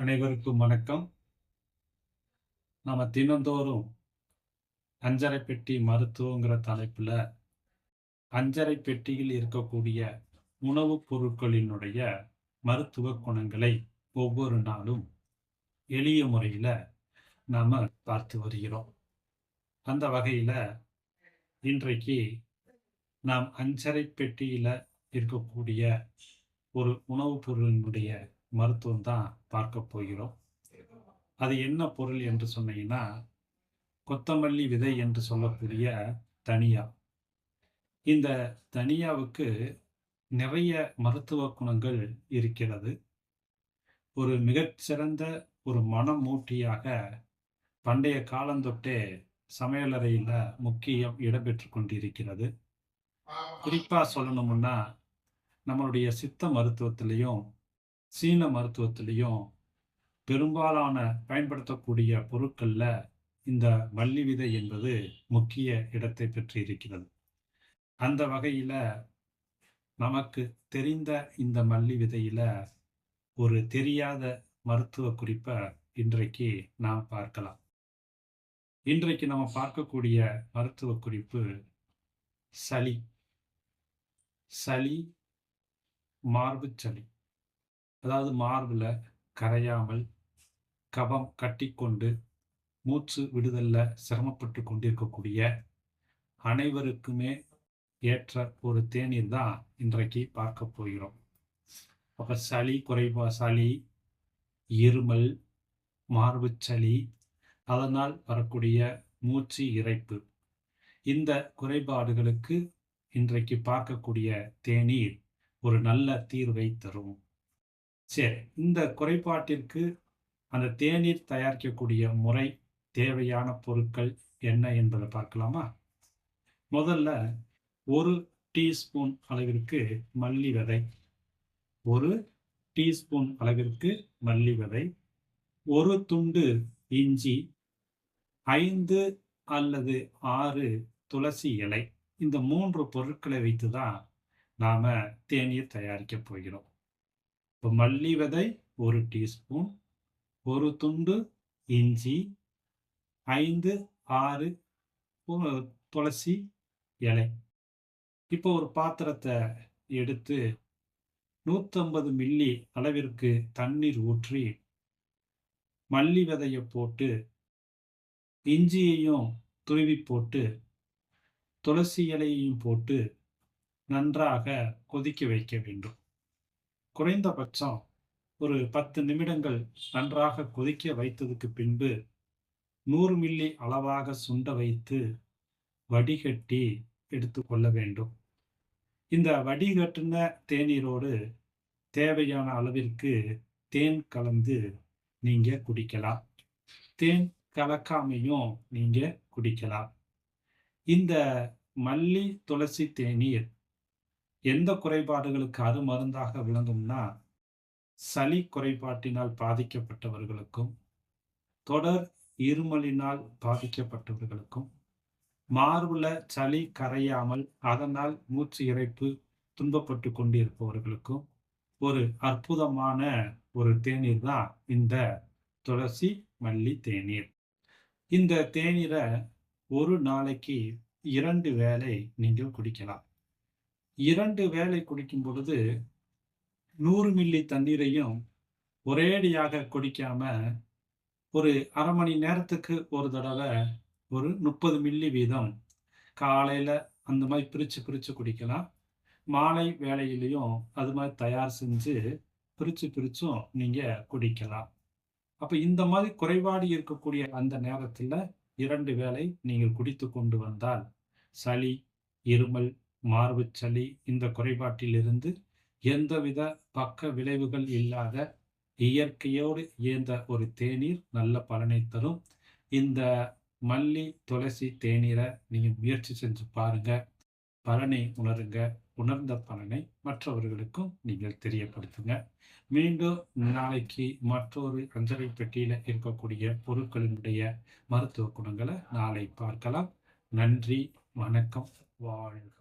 அனைவருக்கும் வணக்கம். நம்ம தினந்தோறும் அஞ்சரை பெட்டி மருத்துவங்கிற தலைப்புல அஞ்சரை பெட்டியில் இருக்கக்கூடிய உணவுப் பொருட்களினுடைய மருத்துவ குணங்களை ஒவ்வொரு நாளும் எளிய முறையில நாம பார்த்து வருகிறோம். அந்த வகையில இன்றைக்கு நாம் அஞ்சரை பெட்டியில இருக்கக்கூடிய ஒரு உணவுப் பொருளினுடைய மருத்துவம் தான் பார்க்க போகிறோம். அது என்ன பொருள் என்று சொன்னீங்கன்னா கொத்தமல்லி விதை என்று சொல்லக்கூடிய தனியா. இந்த தனியாவுக்கு நிறைய மருத்துவ குணங்கள் இருக்கிறது. ஒரு மிகச்சிறந்த ஒரு மனமூட்டியாக பண்டைய காலந்தொட்டே சமையலறையில் முக்கியம் இடம்பெற்று கொண்டிருக்கிறது. குறிப்பாக சொல்லணும்னா நம்மளுடைய சித்த மருத்துவத்திலையும் சீன மருத்துவத்திலையும் பெரும்பாலான பயன்படுத்தக்கூடிய பொருட்களில் இந்த மல்லி விதை என்பது முக்கிய இடத்தை பெற்றிருக்கிறது. அந்த வகையில் நமக்கு தெரிந்த இந்த மல்லி விதையில் ஒரு தெரியாத மருத்துவ குறிப்பை இன்றைக்கு நாம் பார்க்கலாம். இன்றைக்கு நம்ம பார்க்கக்கூடிய மருத்துவ குறிப்பு சளி. சளி மார்பு சளி. அதாவது மார்பில் கரையாமல் கபம் கட்டிக்கொண்டு மூச்சு விடுதலில் சிரமப்பட்டு கொண்டிருக்கக்கூடிய அனைவருக்குமே ஏற்ற ஒரு தேநீர் தான் இன்றைக்கு பார்க்க போகிறோம். அப்போ சளி குறைபா சளி இருமல் மார்பு சளி அதனால் வரக்கூடிய மூச்சு இறைப்பு. இந்த குறைபாடுகளுக்கு இன்றைக்கு பார்க்கக்கூடிய தேநீர் ஒரு நல்ல தீர்வை தரும். சரி இந்த குறைபாட்டிற்கு அந்த தேநீர் தயாரிக்கக்கூடிய முறை தேவையான பொருட்கள் என்ன என்பதை பார்க்கலாமா? முதல்ல ஒரு டீஸ்பூன் அளவிற்கு மல்லி விதை ஒரு டீஸ்பூன் அளவிற்கு மல்லி விதை ஒரு துண்டு இஞ்சி ஐந்து அல்லது ஆறு துளசி இலை இந்த மூன்று பொருட்களை வைத்து தான் நாம் தேநீர் தயாரிக்க போகிறோம். இப்போ மல்லி விதை ஒரு டீஸ்பூன் ஒரு துண்டு இஞ்சி ஐந்து ஆறு துளசி இலை. இப்போ ஒரு பாத்திரத்தை எடுத்து நூற்றம்பது மில்லி அளவிற்கு தண்ணீர் ஊற்றி மல்லி விதையை போட்டு இஞ்சியையும் துருவி போட்டு துளசி இலையையும் போட்டு நன்றாக கொதிக்க வைக்க வேண்டும். குறைந்தபட்சம் ஒரு பத்து நிமிடங்கள் நன்றாக கொதிக்க வைத்ததுக்கு பின்பு நூறு மில்லி அளவாக சுண்ட வைத்து வடிகட்டி எடுத்துக்கொள்ள வேண்டும். இந்த வடிகட்டின தேநீரோடு தேவையான அளவிற்கு தேன் கலந்து நீங்கள் குடிக்கலாம். தேன் கலக்காமையும் நீங்கள் குடிக்கலாம். இந்த மல்லி துளசி தேநீர் எந்த குறைபாடுகளுக்கு அது மருந்தாக விளங்கும்னா சளி குறைபாட்டினால் பாதிக்கப்பட்டவர்களுக்கும் தொடர் இருமலினால் பாதிக்கப்பட்டவர்களுக்கும் மார்புல சளி கரையாமல் அதனால் மூச்சு இறைப்பு துன்பப்பட்டு கொண்டிருப்பவர்களுக்கும் ஒரு அற்புதமான ஒரு தேநீர் தான் இந்த துளசி மல்லி தேநீர். இந்த தேநீரை ஒரு நாளைக்கு இரண்டு வேளை நீங்கள் குடிக்கலாம். இரண்டு வேளை குடிக்கும் பொழுது நூறு மில்லி தண்ணீரையும் ஒரேடியாக குடிக்காம ஒரு அரை மணி நேரத்துக்கு ஒரு தடவை ஒரு முப்பது மில்லி வீதம் காலையில் அந்த மாதிரி பிரித்து பிரித்து குடிக்கலாம். மாலை வேலையிலையும் அது மாதிரி தயார் செஞ்சு பிரித்து பிரித்தும் நீங்கள் குடிக்கலாம். அப்போ இந்த மாதிரி குறைபாடு இருக்கக்கூடிய அந்த நேரத்தில் இரண்டு வேலை நீங்கள் குடித்து கொண்டு வந்தால் சளி இருமல் மார்பு சளி இந்த குறைபாட்டிலிருந்து எந்தவித பக்க விளைவுகள் இல்லாத இயற்கையோடு இயந்த ஒரு தேநீர் நல்ல பலனை தரும். இந்த மல்லி துளசி தேநீரை நீங்கள் முயற்சி செஞ்சு பாருங்க. பலனை உணருங்க. உணர்ந்த பலனை மற்றவர்களுக்கும் நீங்கள் தெரியப்படுத்துங்க. மீண்டும் நாளைக்கு மற்றொரு அஞ்சலை பெட்டியில் இருக்கக்கூடிய பொருட்களினுடைய மருத்துவ குணங்களை நாளை பார்க்கலாம். நன்றி வணக்கம் வாழ்க